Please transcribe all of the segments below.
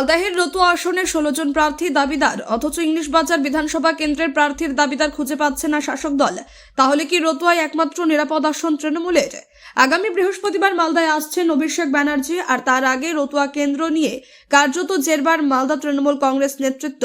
মালদাহের রতুয়া আসনে ষোলো জন প্রার্থী দাবিদার, অথচ ইংলিশ বাজার বিধানসভা কেন্দ্রের প্রার্থীর দাবিদার খুঁজে পাচ্ছে না শাসক দল। তাহলে কি রতুয়ায় একমাত্র নিরাপদ আসন তৃণমূলের? আগামী বৃহস্পতিবার মালদায় আসছেন অভিষেক ব্যানার্জি, আর তার আগে রতুয়া কেন্দ্র নিয়ে কার্যত জেরবার মালদা তৃণমূল কংগ্রেস নেতৃত্ব।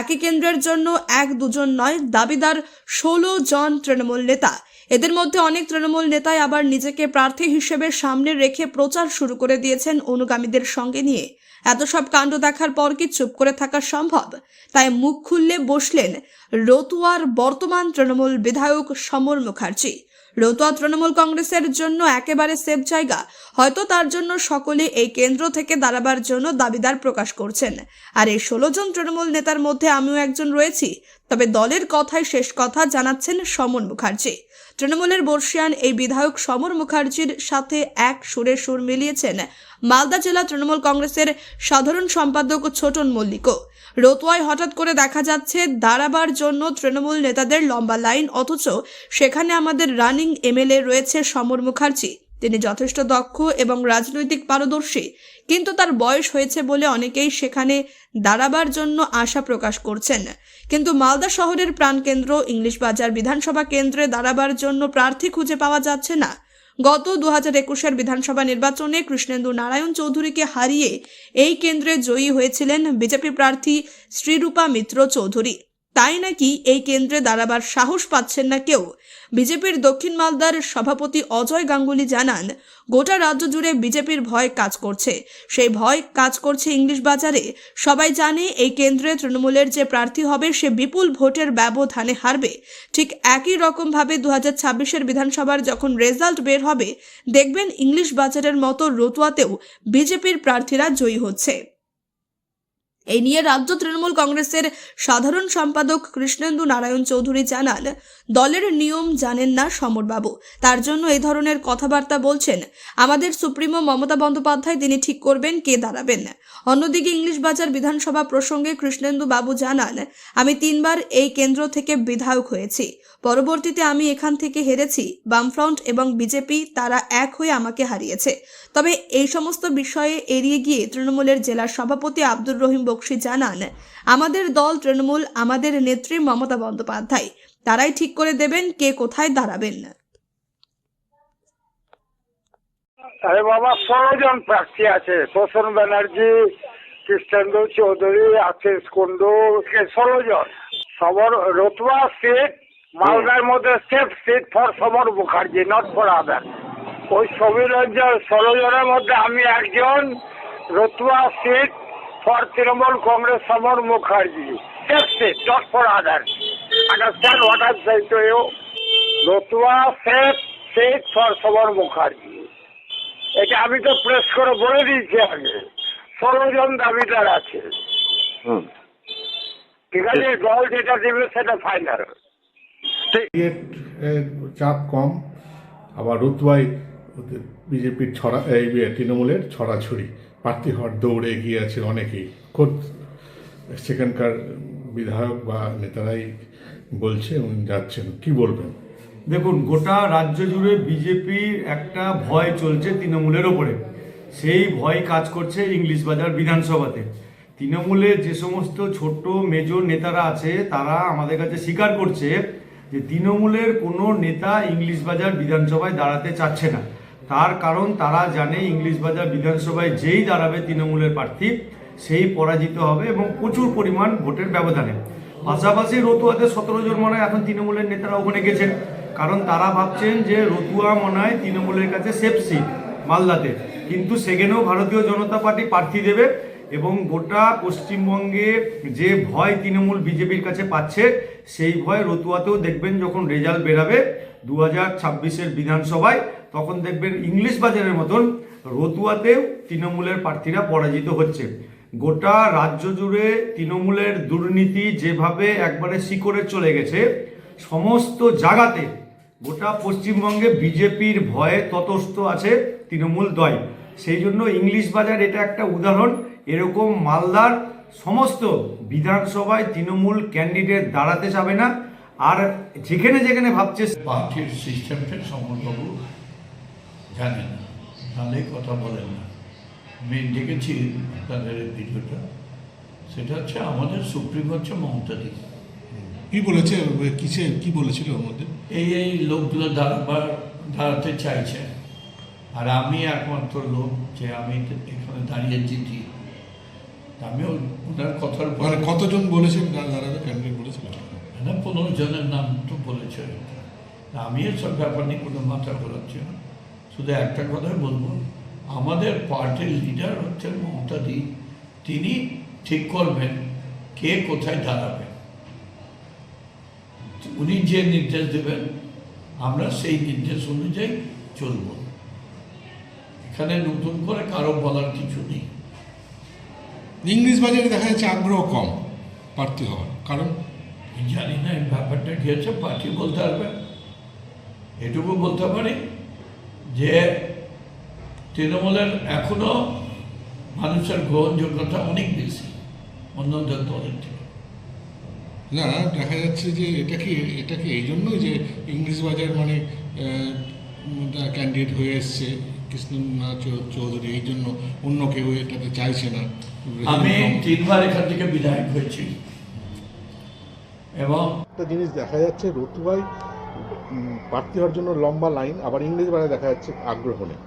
একই কেন্দ্রের জন্য এক দুজন নয়, দাবিদার ষোলো জন তৃণমূল নেতা। এদের মধ্যে অনেক তৃণমূল নেতাই আবার নিজেকে প্রার্থী হিসেবে সামনে রেখে প্রচার শুরু করে দিয়েছেন অনুগামীদের সঙ্গে নিয়ে। এত সব কাণ্ড দেখার পর কি চুপ করে থাকা সম্ভব? তাই মুখ খুললে বসলেন রতুয়ার বর্তমান তৃণমূল বিধায়ক সমর মুখার্জি। রতুয়া তৃণমূল কংগ্রেসের জন্য একেবারে সেফ জায়গা। হয়তো তার জন্য সকলে এই কেন্দ্র থেকে দাঁড়াবার জন্য দাবিদার প্রকাশ করছেন। আর এই ষোলো জন তৃণমূল নেতার মধ্যে আমিও একজন রয়েছি। তবে দলের কথাই শেষ কথা জানাচ্ছেন সমর মুখার্জি। তৃণমূলের বর্ষিয়ান এই বিধায়ক সমর মুখার্জির সাথে এক সুরে সুর মিলিয়েছেন মালদা জেলা তৃণমূল কংগ্রেসের সাধারণ সম্পাদক ছোটন মল্লিকও। রতুয়ায় হঠাৎ করে দেখা যাচ্ছে দাঁড়াবার জন্য তৃণমূল নেতাদের লম্বা লাইন, অথচ সেখানে আমাদের রানিং এমএলএ রয়েছে সমর মুখার্জি। তিনি যথেষ্ট দক্ষ এবং রাজনৈতিক পারদর্শী, কিন্তু তার বয়স হয়েছে বলে অনেকেই সেখানে দাঁড়াবার জন্য আশা প্রকাশ করছেন। কিন্তু মালদা শহরের প্রাণকেন্দ্র, ইংলিশ বাজার বিধানসভা কেন্দ্রে দাঁড়াবার জন্য প্রার্থী খুঁজে পাওয়া যাচ্ছে না। গত দু হাজার একুশের বিধানসভা নির্বাচনে কৃষ্ণেন্দু নারায়ণ চৌধুরীকে হারিয়ে এই কেন্দ্রে জয়ী হয়েছিলেন বিজেপি প্রার্থী শ্রীরূপা মিত্র চৌধুরী। তাই নাকি এই কেন্দ্রে দাঁড়াবার সাহস পাচ্ছেন না কেউ? বিজেপির দক্ষিণ মালদার সভাপতি অজয় গাঙ্গুলি জানান, গোটা রাজ্য জুড়ে বিজেপির ভয় কাজ করছে। সেই ভয় কাজ করছে ইংলিশ বাজারে। সবাই জানে এই কেন্দ্রে তৃণমূলের যে প্রার্থী হবে, সে বিপুল ভোটের ব্যবধানে হারবে। ঠিক একই রকমভাবে দু হাজার ছাব্বিশের বিধানসভার যখন রেজাল্ট বের হবে, দেখবেন ইংলিশ বাজারের মতো রতুয়াতেও বিজেপির প্রার্থীরা জয়ী হচ্ছে। এই নিয়ে রাজ্য তৃণমূল কংগ্রেসের সাধারণ সম্পাদক কৃষ্ণেন্দু নারায়ণ চৌধুরী জানান, দলের নিয়ম জানেন না সমরবাবু। তার জন্য এই ধরনের কথাবার্তা বলছেন, আমাদের সুপ্রিমো মমতা বন্দ্যোপাধ্যায়, তিনি ঠিক করবেন, কে দাঁড়াবেন? অন্যদিকে ইংলিশ বাজার বিধানসভা প্রসঙ্গে কৃষ্ণেন্দু বাবু জানান, আমি তিনবার এই কেন্দ্র থেকে বিধায়ক হয়েছি। পরবর্তীতে আমি এখান থেকে হেরেছি, বামফ্রন্ট এবং বিজেপি তারা এক হয়ে আমাকে হারিয়েছে। তবে এই সমস্ত বিষয়ে এড়িয়ে গিয়ে তৃণমূলের জেলার সভাপতি আব্দুর রহিম বক্সি জানান, আমাদের দল তৃণমূল, আমাদের নেত্রী মমতা বন্দ্যোপাধ্যায়। তারাই ঠিক করে দেবেন কে কোথায় দাঁড়াবেন। আরে বাবা ষোলো জন প্রার্থী আছে। শোষণ ব্যানার্জি, কৃষ্ণেন্দু চৌধুরী, আশিস কুন্ডু সবর রতুয়া সিট, মালদার মধ্যে safe seat for Samar Mukherjee not for other ওই মধ্যে আমি একজন, Ratua seat for Trinamool Congress Samar Mukherjee. Seat not for other. Understand what I say to you Ratua safe seat for Samar Mukherjee. এটা আমি তো press করে বলে দিয়েছি আগে। ষোলো জন দাবিদার আছে। হুম। ঠিক আছে দল যেটা দেবে সেটা ফাইনাল চাপ কম আবার রতুয়ায় বিজেপির ছড়া এই তৃণমূলের ছড়াছড়ি। প্রার্থী হওয়ার দৌড়ে এগিয়ে আছে অনেকেই। খোদ সেখানকার বিধায়ক বা নেতারাই বলছে এবং যাচ্ছেন। কি বলবেন? দেখুন, গোটা রাজ্য জুড়ে বিজেপির একটা ভয় চলছে তৃণমূলের ওপরে। সেই ভয় কাজ করছে ইংলিশ বাজার বিধানসভাতে। তৃণমূলের যে সমস্ত ছোট মেজর নেতারা আছে, তারা আমাদের কাছে স্বীকার করছে যে, তৃণমূলের কোনো নেতা ইংলিশ বাজার বিধানসভায় দাঁড়াতে চাচ্ছে না। তার কারণ তারা জানে ইংলিশ বাজার বিধানসভায় যেই দাঁড়াবে তৃণমূলের প্রার্থী, সেই পরাজিত হবে এবং প্রচুর পরিমাণ ভোটের ব্যবধানে। পাশাপাশি রতুয়াতে সতেরো জন মনে হয় এখন তৃণমূলের নেতারা ওখানে গেছেন। কারণ তারা ভাবছেন যে রতুয়া মনে হয় তৃণমূলের কাছে সেফ সিট মালদাতে। কিন্তু সেখানেও ভারতীয় জনতা পার্টি প্রার্থী দেবে। এবং গোটা পশ্চিমবঙ্গে যে ভয় তৃণমূল বিজেপির কাছে পাচ্ছে, সেই ভয় রতুয়াতেও দেখবেন যখন রেজাল্ট বেরাবে দু হাজার ছাব্বিশের বিধানসভায়, তখন দেখবেন ইংলিশ বাজারের মতন রতুয়াতেও তৃণমূলের প্রার্থীরা পরাজিত হচ্ছে। গোটা রাজ্য জুড়ে তৃণমূলের দুর্নীতি যেভাবে একবারে শিকড়ে চলে গেছে, সমস্ত জায়গাতে গোটা পশ্চিমবঙ্গে বিজেপির ভয়ে ততস্থ আছে তৃণমূল দয় সেই জন্য ইংলিশ বাজার এটা একটা উদাহরণ। এরকম মালদার সমস্ত বিধানসভায় তৃণমূল ক্যান্ডিডেট দাঁড়াতে যাবে না। আর যেখানে যেখানে ভাবছে পার্টির সিস্টেমটা সমরবাবু জানেন না। নাহলে কথা বলেন না। আমি দেখেছি তাদের ভিডিওটা। সেটা হচ্ছে আমাদের সুপ্রিম হচ্ছে মমতা দি। কি বলেছে? কিসে কি বলেছিল ওর মধ্যে এই এই লোকগুলো দাঁড়াবার দাঁড়াতে চাইছে। আর আমি একমাত্র লোক যে আমি এখানে দাঁড়িয়ে জিতি। আমিও ওনার কথার মানে পরে কতজন বলেছেন দাঁড়াবে ক্যান্ডিডেট বলেছিল না পনেরো জনের নাম তো বলেছে আমি এসব ব্যাপার নিয়ে কোনো মাথা ঘোরাচ্ছি না। শুধু একটা কথাই বলব আমাদের পার্টির লিডার হচ্ছেন মমতা দি তিনি ঠিক করবেন কে কোথায় দাঁড়াবে। উনি যে নির্দেশ দেবেন আমরা সেই নির্দেশ অনুযায়ী চলব। এখানে নতুন করে কারও বলার কিছু নেই। ইংলিশ বাজারে দেখা যাচ্ছে আগ্রহ কম প্রার্থী হওয়ার। কারণ জানি না এই ব্যাপারটা কি হচ্ছে পার্টি বলতে পারবে? এটুকু বলতে পারি যে তৃণমূলের এখনও মানুষের গ্রহণযোগ্যতা অনেক বেশি অন্যদের দলের থেকে। না দেখা যাচ্ছে যে এটা কি এটা কি এই জন্যই যে ইংলিশ বাজার মানে ক্যান্ডিডেট হয়ে এসছে কৃষ্ণনাথ চৌধুরী এই জন্য অন্য কেউ এটাতে চাইছে না। আমি তিনবার এখান থেকে বিধায়ক হয়েছি। এবং একটা জিনিস দেখা যাচ্ছে রতুয়াই প্রার্থী হওয়ার জন্য লম্বা লাইন আবার ইংলিশ বাজারে দেখা যাচ্ছে আগ্রহ নেই।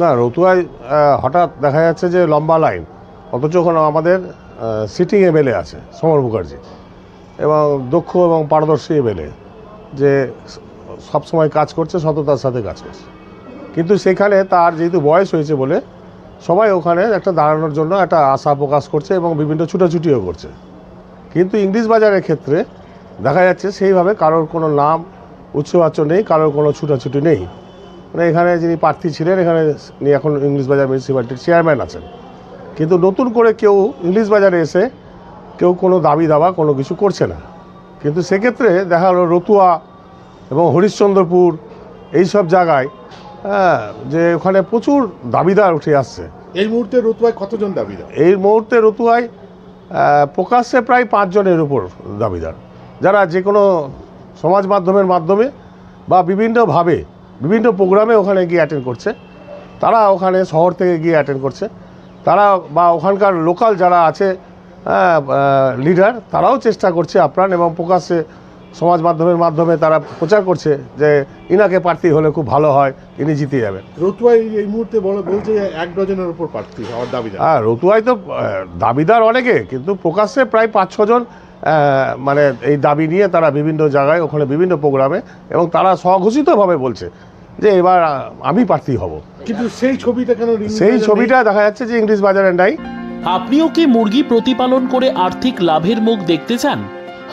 না রতুয়ায় হঠাৎ দেখা যাচ্ছে যে লম্বা লাইন অথচ ওখানে আমাদের সিটিং এমএলএ আছে সমর মুখার্জি এবং দক্ষ এবং পারদর্শী এমএলএ যে সবসময় কাজ করছে সততার সাথে কাজ করছে। কিন্তু সেখানে তার যেহেতু বয়স হয়েছে বলে সবাই ওখানে একটা দাঁড়ানোর জন্য একটা আশা প্রকাশ করছে এবং বিভিন্ন ছুটাছুটিও করছে। কিন্তু ইংলিশ বাজারের ক্ষেত্রে দেখা যাচ্ছে সেইভাবে কারোর কোনো নাম উচ্চবাচ্য নেই, কারোর কোনো ছুটাছুটি নেই। মানে এখানে যিনি প্রার্থী ছিলেন, এখানে এখন ইংলিশ বাজার মিউনিসিপ্যালিটির চেয়ারম্যান আছেন। কিন্তু নতুন করে কেউ ইংলিশ বাজারে এসে কেউ কোনো দাবি দাবা কোনো কিছু করছে না। কিন্তু সেক্ষেত্রে দেখা হলো রতুয়া এবং হরিশ্চন্দ্রপুর এই সব জায়গায় হ্যাঁ যে ওখানে প্রচুর দাবিদার উঠে আসছে। এই মুহূর্তে রতুয়ায় কতজন দাবিদার? এই মুহূর্তে রতুয়ায় প্রকাশ্যে প্রায় পাঁচজনের উপর দাবিদার। যারা যে কোনো সমাজ মাধ্যমের মাধ্যমে বা বিভিন্নভাবে বিভিন্ন প্রোগ্রামে ওখানে গিয়ে অ্যাটেন্ড করছে। তারা ওখানে শহর থেকে গিয়ে অ্যাটেন্ড করছে। তারা বা ওখানকার লোকাল যারা আছে লিডার তারাও চেষ্টা করছে আপ্রাণ এবং প্রকাশ্যে সমাজ মাধ্যমের মাধ্যমে তারা প্রচার করছে যে ইনাকে প্রার্থী হলে খুব ভালো হয় ইনি জিতে যাবেন। রতুয়ায় এই মুহূর্তে বলে বলছে যে এক ডজনের উপর প্রার্থী হওয়ার দাবিদার। হ্যাঁ রতুয়ায় তো দাবিদার অনেকে কিন্তু প্রকাশ্যে প্রায় পাঁচ ছজন মানে এই দাবি নিয়ে তারা বিভিন্ন জায়গায় ওখানে বিভিন্ন প্রোগ্রামে এবং তারা স্বঘোষিতভাবে বলছে যে এবার আমি প্রার্থী হব। কিন্তু সেই ছবিটা কেন সেই ছবিটা দেখা যাচ্ছে যে ইংলিশ বাজারে নাই। আপনিও কি মুরগি প্রতিপালন করে আর্থিক লাভের মুখ দেখতে চান?